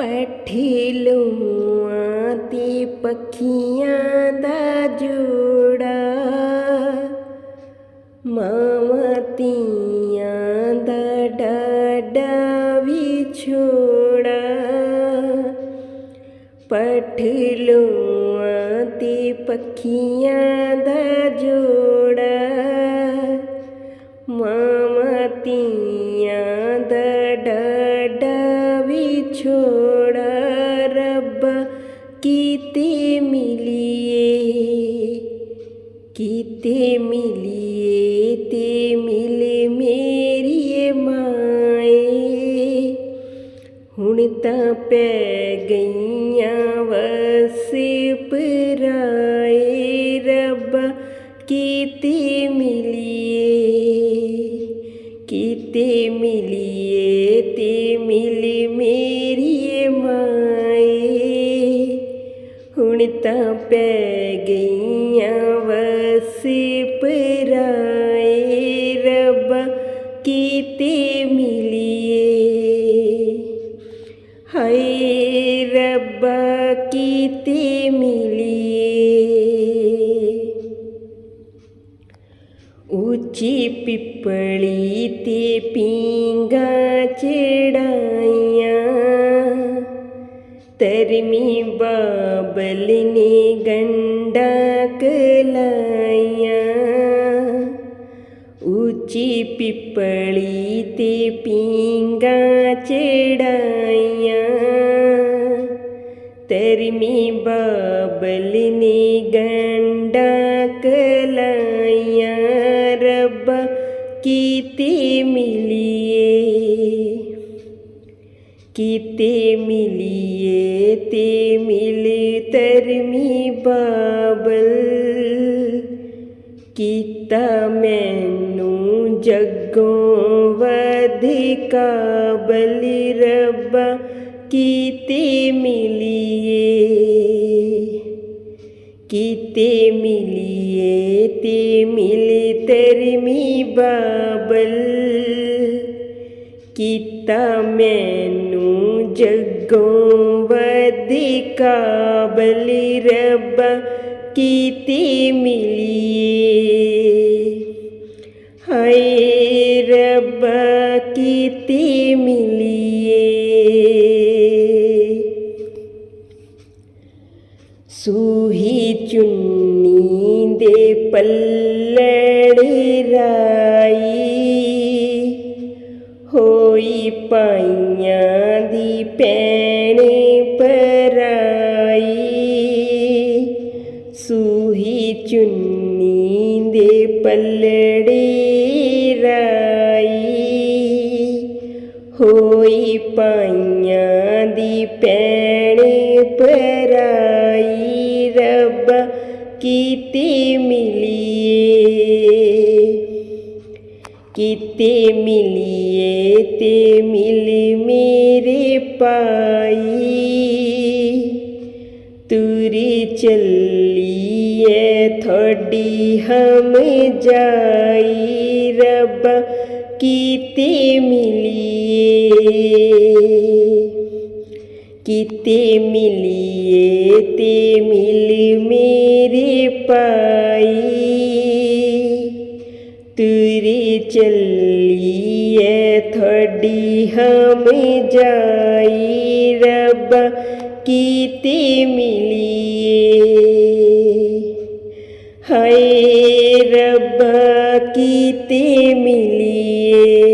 पठेलो आती पखियां दा जोड़ा मावतियां दा डाडा विछोड़ा पठेलो आती पखियां दा जोड़ा मावतियां दा डाडा विछोड़ा ਕੀਤੇ ਮਿਲੀਏ? ਕੀਤੇ ਮਿਲੀਏ? ਤੇ ਮਿਲੇ ਮੇਰੀਏ ਮਾਏ। ਹੁਣ ਤਾਂ ਪੈ ਗਈਆਂ ਵਸੇ ਪਰਾਏ ਰੱਬ ਕੀਤੇ ਮਿਲੀਏ? ਕੀਤੇ ਮਿਲੀਏ? ਤੇ ਮਿਲੀ ਮੇਰੀਏ ਮਾਏ। ਹੁਣ ਤਾਂ ਪੈ ਗਈਆਂ ਵਸੇ ਪਰਾਏ ਰੱਬ ਕੀਤੇ ਮਿਲੀਏ। ਹਾਏ ਰੱਬ ਕੀਤੇ ਮਿਲੀਏ। ਉੱਚੀ ਪਿੱਪਲੀ ਤੇ ਪੀਂਗਾ ਚੜਾਈਆਂ ਤਰਮੀ ਬਾਬਲ ਨੇ ਗੰਡਾ ਕਲਾਈਆਂ ਉੱਚੀ ਪਿੱਪਲੀ ਤੇ ਪੀਂਗਾ ਚੜਾਈਆਂ। ਤਰਮੀ ਬਾਬਲ ਨੇ ਗੰਡਾ ਕਲਾਈਆਂ ਰੱਬ ਕੀਤੇ ਮਿਲੀਏ। ਕੀਤੇ ਮਿਲੀਏ ਤੇ ਮਿਲੇ ਤਰਮੀ ਬਾਬਲ। ਕੀਤਾ ਮੈਨੂੰ ਜੱਗੋਂ ਵਧਿਕਾ ਬਲੀ ਰੱਬਾ। ਕੀਤੇ ਮਿਲੀਏ ਕੀਤੇ ਮਿਲੀਏ ਤੇ ਮਿਲੇ ਤਰਮੀ ਬਾਬਲ। ਕੀਤਾ ਮੈਨੂੰ ਜੱਗੋਂ ਵਧੀ ਬਲੀ ਰੱਬਾ ਕੀਤੇ ਮਿਲੀਏ। ਹਾਏ ਰੱਬਾ ਕੀਤੇ ਮਿਲੀਏ। ਸੂਹੀ ਚੁੰਨੀ ਦੇ ਪੱਲੜ ਰਾਈ ਪਾਈਆਂ ਦੀ ਪੈਣ ਪਰਾਈ ਸੂਹੀ ਚੁੰਨੀ ਦੇ ਪੱਲੜੇ ਰਾਈ। ਹੋਈ ਪਾਈਆਂ ਦੀ ਪੈਣ ਪਰਾਈ ਰੱਬ ਕੀਤੇ ਕੀਤੇ ਮਿਲੀਏ ਤੇ ਮਿਲ ਮੇਰੇ ਪਾਈ ਤੁਰੀ ਚੱਲੀਏ ਥੋੜੀ ਹਮ ਜਾਈ ਰੱਬ ਕੀਤੇ ਮਿਲੀਏ ਕੀਤੇ ਮਿਲੀਏ ਤੇ ਮਿਲ ਮੇਰੇ ਪਾਈ ਤੁਰੀ ਚੱਲੀਏ ਥੋੜੀ ਹਮ ਜਾਈ ਰੱਬ ਕੀਤੇ ਮਿਲੀਏ ਹਾਏ ਰੱਬ ਕੀਤੇ ਮਿਲੀਏ